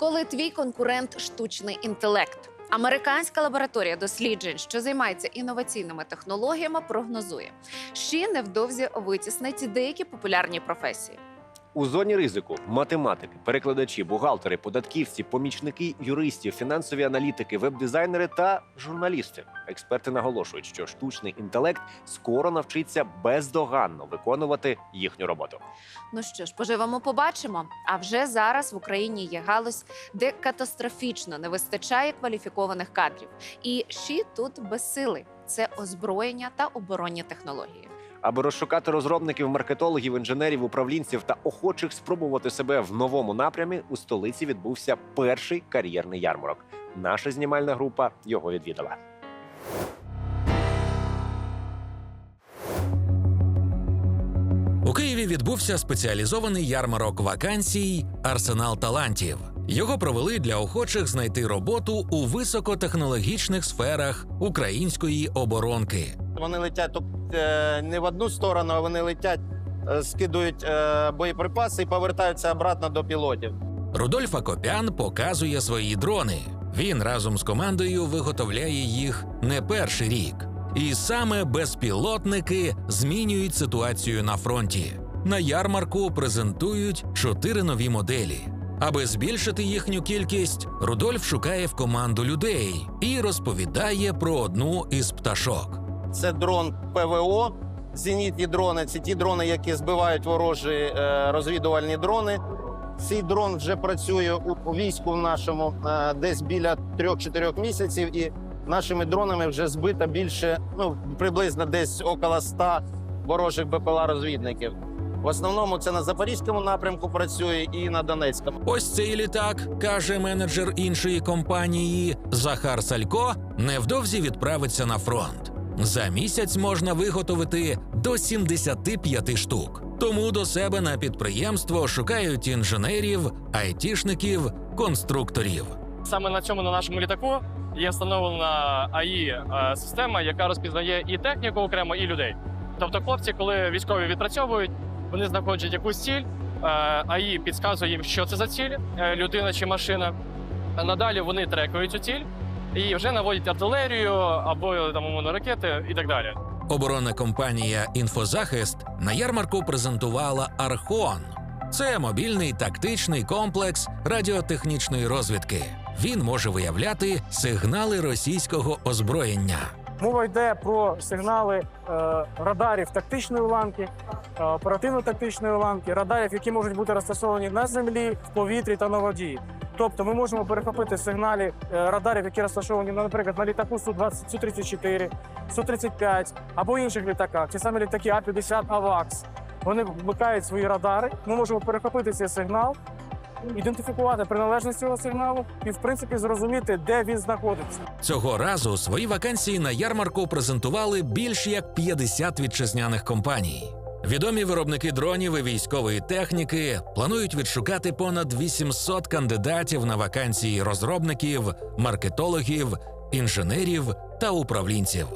коли твій конкурент штучний інтелект. Американська лабораторія досліджень, що займається інноваційними технологіями, прогнозує, що невдовзі витіснить деякі популярні професії. У зоні ризику математики, перекладачі, бухгалтери, податківці, помічники юристів, фінансові аналітики, веб-дизайнери та журналісти. Експерти наголошують, що штучний інтелект скоро навчиться бездоганно виконувати їхню роботу. Ну що ж, поживемо, побачимо. А вже зараз в Україні є галузь, де катастрофічно не вистачає кваліфікованих кадрів. І ще тут безсили це озброєння та оборонні технології. Аби розшукати розробників, маркетологів, інженерів, управлінців та охочих спробувати себе в новому напрямі, у столиці відбувся перший кар'єрний ярмарок. Наша знімальна група його відвідала. У Києві відбувся спеціалізований ярмарок вакансій Арсенал талантів. Його провели для охочих знайти роботу у високотехнологічних сферах української оборонки. Вони летять е, не в одну сторону, а вони летять, е, скидують е, боєприпаси і повертаються обратно до пілотів. Рудольф Акопян показує свої дрони. Він разом з командою виготовляє їх не перший рік. І саме безпілотники змінюють ситуацію на фронті. На ярмарку презентують чотири нові моделі. Аби збільшити їхню кількість, Рудольф шукає в команду людей і розповідає про одну із пташок. Це дрон ПВО. Зенітні дрони це ті дрони, які збивають ворожі е, розвідувальні дрони. Цей дрон вже працює у, війську нашому е, десь біля 3-4 місяців, і нашими дронами вже збито більше, ну приблизно десь около 100 ворожих БПЛА розвідників. В основному це на запорізькому напрямку працює і на Донецькому. Ось цей літак, каже менеджер іншої компанії Захар Салько, невдовзі відправиться на фронт. За місяць можна виготовити до 75 штук. Тому до себе на підприємство шукають інженерів, айтішників, конструкторів. Саме на цьому на нашому літаку є встановлена АІ е, система, яка розпізнає і техніку окремо, і людей. Тобто, хлопці, коли військові відпрацьовують, вони знаходять якусь ціль. е, АІ підказує їм, що це за ціль, е, людина чи машина. Надалі вони трекають цю ціль і вже наводять артилерію або там умовно ракети і так далі. Оборонна компанія Інфозахист на ярмарку презентувала Архон. Це мобільний тактичний комплекс радіотехнічної розвідки. Він може виявляти сигнали російського озброєння. Мова йде про сигнали е, радарів тактичної ланки, е, оперативно-тактичної ланки, радарів, які можуть бути розташовані на землі, в повітрі та на воді. Тобто ми можемо перехопити сигналі е, радарів, які розташовані, ну, наприклад, на літаку Су-20, Су-34, Су-35 або інших літаках. Ті самі літаки А-50, АВАКС. Вони вмикають свої радари. Ми можемо перехопити цей сигнал, ідентифікувати приналежність цього сигналу і, в принципі, зрозуміти, де він знаходиться. Цього разу свої вакансії на ярмарку презентували більш як 50 вітчизняних компаній. Відомі виробники дронів і військової техніки планують відшукати понад 800 кандидатів на вакансії розробників, маркетологів, інженерів та управлінців.